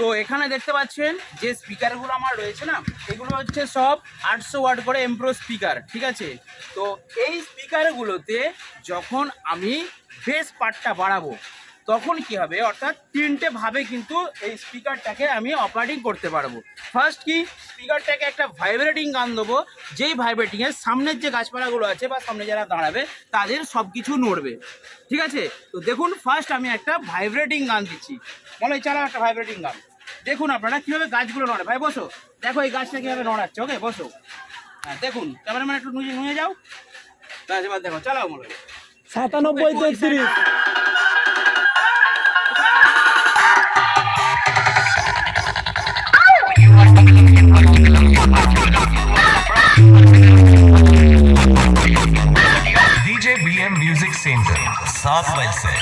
তো এখানে দেখতে পাচ্ছেন যে স্পিকারগুলো আমার রয়েছে না, এগুলো হচ্ছে সব আটশো ওয়াট করে এমপ্রো স্পিকার ঠিক আছে? তো এই স্পিকারগুলোতে যখন আমি বেস পার্টটা বাড়াবো, তখন কি হবে? অর্থাৎ তিনটে ভাবে কিন্তু এই স্পিকারটাকে আমি অপারেটিং করতে পারব। ফার্স্ট কি? স্পিকারটাকে একটা ভাইব্রেটিং গান দেবো, যেই ভাইব্রেটিংয়ের সামনের যে গাছপালাগুলো আছে বা সামনে যারা দাঁড়াবে, তাদের সব কিছু নড়বে, ঠিক আছে? তো দেখুন ফার্স্ট আমি একটা ভাইব্রেটিং গান দিচ্ছি। মনে হয় চালাও একটা ভাইব্রেটিং গান। দেখুন আপনারা কীভাবে গাছগুলো নড়ে ভাই বসো দেখো এই গাছটা কীভাবে নড়াচ্ছে ওকে বসো হ্যাঁ দেখুন ক্যামেরাম্যান একটু নুয়ে নুয়ে যাও গাছ এবার দেখো চালাও মনে হয় সাতানব্বই তেত্রিশ DJ BM Music Center, सात मई से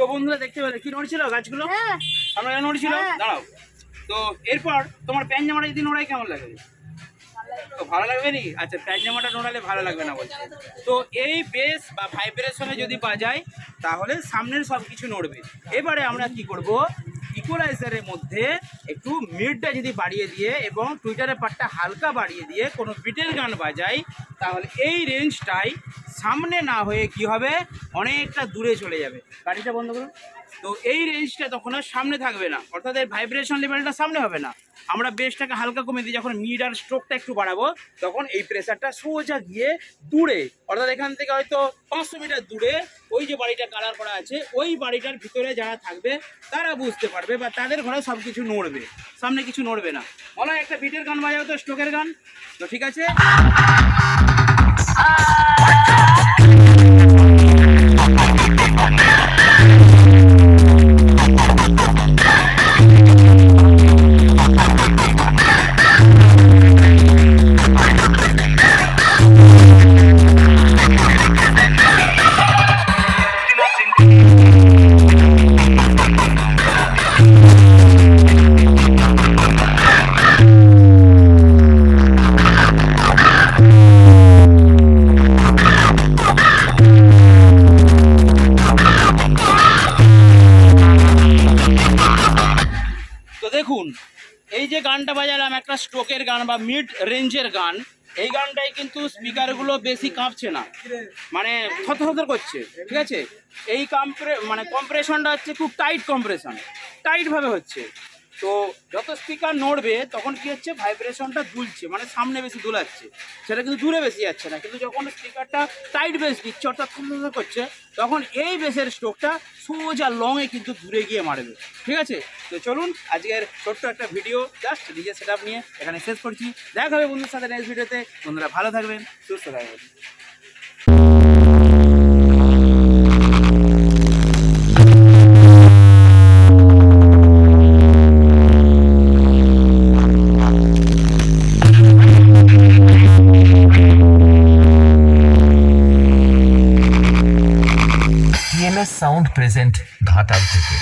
তো বন্ধুরা দেখতে পেলে কি নড়ছিল গাছগুলো? আমরা নড়ছিল হ্যাঁ। দাঁড়াও। তো এরপর তোমার প্যান জামাটা যদি নোড়াই কেমন লাগবে তো ভালো লাগবে নি? আচ্ছা প্যান জামাটা নোড়ালে ভালো লাগবে না বলছে। তো এই বেস বা ভাইব্রেশনে যদি বাজায় তাহলে সামনের সব কিছু নড়বে। এবারে আমরা কি করব? ইকুয়ালাইজারের মধ্যে একটু মিডটা যদি বাড়িয়ে দিয়ে এবং টুইটারের পার্টটা হালকা বাড়িয়ে দিয়ে কোনো বিটের গান বাজাই তাহলে এই রেঞ্জটাই সামনে না হয়ে কি হবে? অনেকটা দূরে চলে যাবে। গাড়িটা বন্ধ করুন। তো এই রেঞ্জটা তখন আর সামনে থাকবে না। অর্থাৎ এর ভাইব্রেশন লেভেলটা সামনে হবে না। আমরা বেসটাকে হালকা কমে দিই, যখন মিড আর স্ট্রোকটা একটু বাড়াবো, তখন এই প্রেসারটা সোজা গিয়ে দূরে। অর্থাৎ এখান থেকে হয়তো পাঁচশো মিটার দূরে ওই যে বাড়িটা কালার করা আছে, ওই বাড়িটার ভিতরে যারা থাকবে, তারা বুঝতে পারবে বা তাদের ঘরে সব কিছু নড়বে। সামনে কিছু নড়বে না। মনে হয় একটা বিটের গান বাজাও তো স্ট্রোকের গান। তো ঠিক আছে? দেখুন, এই যে গানটা বাজালাম, একটা স্ট্রোকের গান বা মিড রেঞ্জের গান, এই গানটাই কিন্তু স্পিকারগুলো বেশি কাঁপছে না। মানে থতর করছে, ঠিক আছে? এই কম্প্রে মানে কম্প্রেশনটা হচ্ছে খুব টাইট কম্প্রেশন টাইটভাবে হচ্ছে। তো যত স্পিকার নড়বে, তখন কি হচ্ছে? ভাইব্রেশনটা দুলছে মানে সামনে বেশি দুলাচ্ছে। সেটা কিন্তু দূরে বেশি যাচ্ছে না। কিন্তু যখন স্পিকারটা টাইট বেস দিচ্ছে, অর্থাৎ করছে, তখন এই বেসের স্ট্রোকটা সোজা লংয়ে কিন্তু দূরে গিয়ে মারবে। ঠিক আছে? তো চলুন, আজকের ছোট্ট একটা ভিডিও জাস্ট ডিজে সেট নিয়ে এখানে শেষ করছি। দেখা হবে বন্ধুর সাথে নেক্সট ভিডিওতে বন্ধুরা ভালো থাকবেন, সুস্থ থাকবেন। Sound present ঘাটাল থেকে